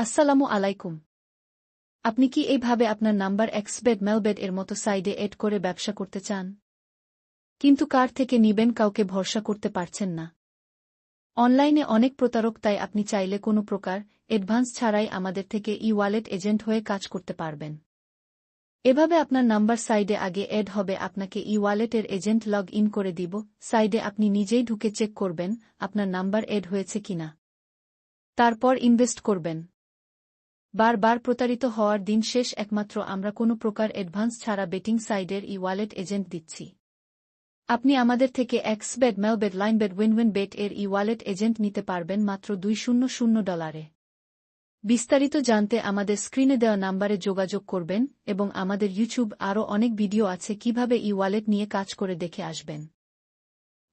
আসসালামু আলাইকুম। আপনি কি এইভাবে আপনার নাম্বার এক্সবেড মেলবেড এর মতো সাইডে এড করে ব্যবসা করতে চান? কিন্তু কার থেকে নিবেন কাউকে ভরসা করতে পারছেন না। অনলাইনে অনেক প্রতারক তাই আপনি চাইলে কোনো প্রকার অ্যাডভান্স ছাড়াই আমাদের থেকে ই ওয়ালেট এজেন্ট হয়ে কাজ করতে পারবেন। এভাবে আপনার নাম্বার সাইডে আগে এড হবে আপনাকে ই ওয়ালেটের এজেন্ট লগ ইন করে দিব, সাইডে আপনি নিজেই ঢুকে চেক করবেন আপনার নাম্বার এড হয়েছে কিনা। তারপর ইনভেস্ট করবেন। বারবার প্রতারিত হওয়ার দিন শেষ একমাত্র আমরা কোনো প্রকার অ্যাডভান্স ছাড়া বেটিং সাইডের ই ওয়ালেট এজেন্ট দিচ্ছি। আপনি আমাদের থেকে X bet Melbet Linebet Winwin bet এর ই ওয়ালেট এজেন্ট নিতে পারবেন মাত্র দুই শূন্য শূন্য ডলারে। বিস্তারিত জানতে আমাদের স্ক্রিনে দেওয়া নাম্বারে যোগাযোগ করবেন এবং আমাদের ইউটিউব আরও অনেক ভিডিও আছে কীভাবে ই ওয়ালেট নিয়ে কাজ করে দেখে আসবেন।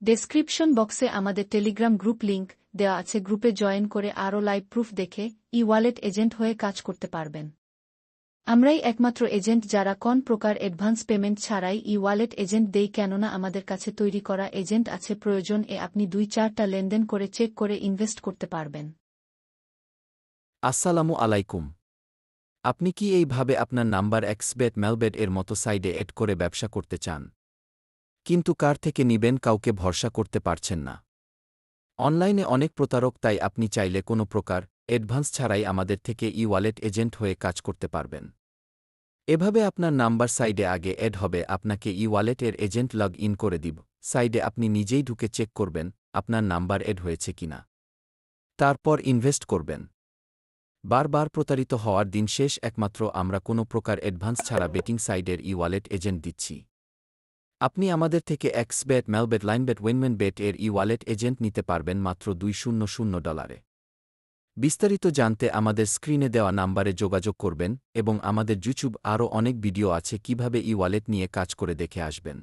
ডেসক্রিপশন বক্সে আমাদের টেলিগ্রাম গ্রুপ লিংক দেওয়া আছে। গ্রুপে জয়েন করে আরও লাইভ প্রুফ দেখে ই ওয়ালেট এজেন্ট হয়ে কাজ করতে পারবেন। আমরাই একমাত্র এজেন্ট যারা কোন প্রকার অ্যাডভান্স পেমেন্ট ছাড়াই ই ওয়ালেট এজেন্ট দেই কেননা আমাদের কাছে তৈরি করা এজেন্ট আছে। প্রয়োজন এ আপনি দুই চারটা লেনদেন করে চেক করে ইনভেস্ট করতে পারবেন। আসসালামু আলাইকুম। আপনি কি এইভাবে আপনার নাম্বার এক্সবেট মেলবেড এর মতো সাইডে এড করে ব্যবসা করতে চান? কিন্তু কার থেকে নিবেন কাউকে ভরসা করতে পারছেন না। অনলাইনে অনেক প্রতারক তাই আপনি চাইলে কোনো প্রকার অ্যাডভান্স ছাড়াই আমাদের থেকে ই ওয়ালেট এজেন্ট হয়ে কাজ করতে পারবেন। এভাবে আপনার নাম্বার সাইডে আগে এড হবে, আপনাকে ই ওয়ালেটের এজেন্ট লগ ইন করে দিব। সাইডে আপনি নিজেই ঢুকে চেক করবেন, আপনার নাম্বার এড হয়েছে কিনা। তারপর ইনভেস্ট করবেন। বারবার প্রতারিত হওয়ার দিন শেষ, একমাত্র আমরা কোনো প্রকার অ্যাডভান্স ছাড়া বেটিং সাইডের ই ওয়ালেট এজেন্ট দিচ্ছি। আপনি আমাদের থেকে এক্স বেট মেলবেট লাইনবেট উইনমেন বেট এর ই ওয়ালেট এজেন্ট নিতে পারবেন মাত্র দুই শূন্য শূন্য ডলারে। বিস্তারিত জানতে আমাদের স্ক্রিনে দেওয়া নাম্বারে যোগাযোগ করবেন এবং আমাদের ইউটিউব আরও অনেক ভিডিও আছে কীভাবে ই ওয়ালেট নিয়ে কাজ করে দেখে আসবেন।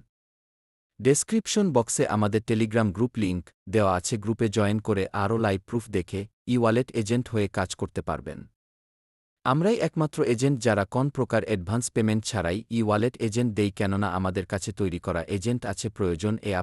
ডেসক্রিপশন বক্সে আমাদের টেলিগ্রাম গ্রুপ লিংক দেওয়া আছে, গ্রুপে জয়েন করে আরও লাইভ প্রুফ দেখে ই ওয়ালেট এজেন্ট হয়ে কাজ করতে পারবেন। আমরাই একমাত্র এজেন্ট যারা কোন প্রকার অ্যাডভান্স পেমেন্ট ছাড়াই ই ওয়ালেট এজেন্ট দেই কেননা আমাদের কাছে তৈরি করা এজেন্ট আছে প্রয়োজন, এ আপ